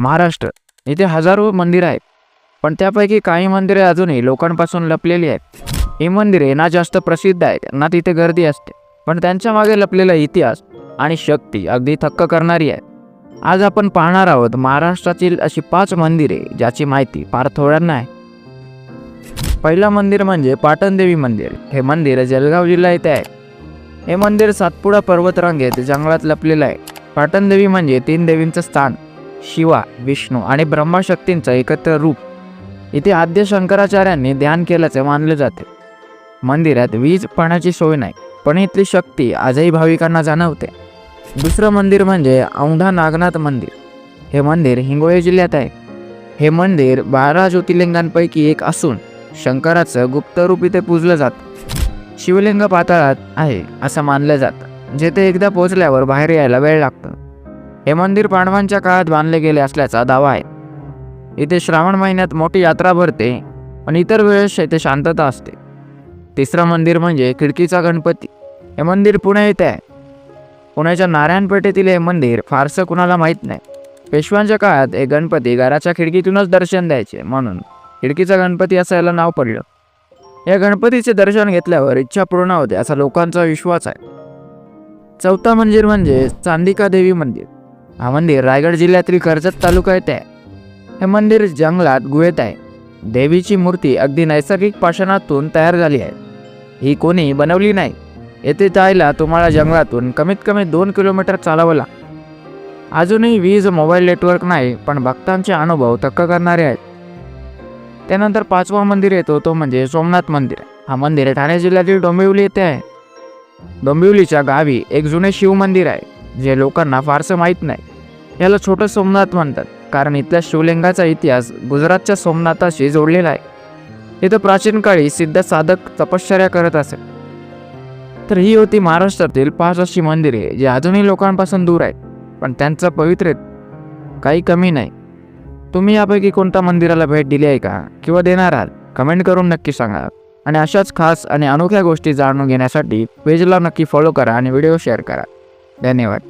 महाराष्ट्र. इथे हजारो मंदिरं आहेत. पण त्यापैकी काही मंदिरे अजूनही लोकांपासून लपलेली आहेत. ही मंदिरे ना जास्त प्रसिद्ध आहेत ना तिथे गर्दी असते. पण त्यांच्या मागे लपलेला इतिहास आणि शक्ती अगदी थक्क करणारी आहे. आज आपण पाहणार आहोत महाराष्ट्रातील अशी पाच मंदिरे ज्याची माहिती फार थोड्यांना आहे. पहिलं मंदिर म्हणजे पाटणदेवी मंदिर. हे मंदिर जळगाव जिल्हा येथे आहे. हे मंदिर सातपुडा पर्वतरांगेत जंगलात लपलेलं आहे. पाटणदेवी म्हणजे तीन देवींचं स्थान. शिवा विष्णू आणि ब्रह्मशक्तींचं एकत्र रूप. इथे आद्य शंकराचार्यांनी ध्यान केल्याचे मानले जाते. मंदिरात वीज पाण्याची सोय नाही पण इथली शक्ती आजही भाविकांना जाणवते. दुसरं मंदिर म्हणजे औंढा नागनाथ मंदिर. हे मंदिर हिंगोली जिल्ह्यात आहे. हे मंदिर बारा ज्योतिर्लिंगांपैकी एक असून शंकराचं गुप्तरूप इथे पूजलं जातं. शिवलिंग पाताळात आहे असं मानलं जातं जेथे एकदा पोचल्यावर बाहेर यायला वेळ लागतो. हे मंदिर पांडवांच्या काळात बांधले गेले असल्याचा दावा आहे. इथे श्रावण महिन्यात मोठी यात्रा भरते पण इतर वेळेस इथे शांतता असते. तिसरं मंदिर म्हणजे खिडकीचा गणपती. हे मंदिर पुणे येथे आहे. पुण्याच्या नारायणपेठेतील हे मंदिर फारसं कुणाला माहीत नाही. पेशव्यांच्या काळात हे गणपती घराच्या खिडकीतूनच दर्शन द्यायचे म्हणून खिडकीचा गणपती असं याला नाव पडलं. या गणपतीचे दर्शन घेतल्यावर इच्छा पूर्ण होते असा लोकांचा विश्वास आहे. चौथा मंदिर म्हणजे चांदिका देवी मंदिर. हा मंदिर रायगड जिल्ह्यातील कर्जत तालुका येथे आहे हे मंदिर जंगलात गुहेत आहे. देवीची मूर्ती अगदी नैसर्गिक पाषाणातून तयार झाली आहे. ही कोणी बनवली नाही. येथे जायला तुम्हाला जंगलातून कमीत कमी दोन किलोमीटर चालावं लागतं अजूनही वीज मोबाईल नेटवर्क नाही पण भक्तांचे अनुभव थक्क करणारे आहेत. त्यानंतर पाचवा मंदिर येतो तो म्हणजे सोमनाथ मंदिर. हा मंदिर ठाणे जिल्ह्यातील डोंबिवली येथे आहे. डोंबिवलीच्या गावी एक जुने शिव मंदिर आहे जे लोकांना फारसं माहीत नाही. याला छोटं सोमनाथ म्हणतात. कारण इथल्या शिवलिंगाचा इतिहास गुजरातच्या सोमनाथाशी जोडलेला आहे. इथं प्राचीन काळी सिद्ध साधक तपश्चर्या करत असेल तर ही होती महाराष्ट्रातील पाच अशी मंदिरे जी अजूनही लोकांपासून दूर आहेत. पण त्यांचं पवित्रेत काही कमी नाही. तुम्ही यापैकी कोणत्या मंदिराला भेट दिली आहे का? किंवा देणार आहात? कमेंट करून नक्की सांगा. आणि अशाच खास आणि अनोख्या गोष्टी जाणून घेण्यासाठी पेजला नक्की फॉलो करा आणि व्हिडिओ शेअर करा. धन्यवाद.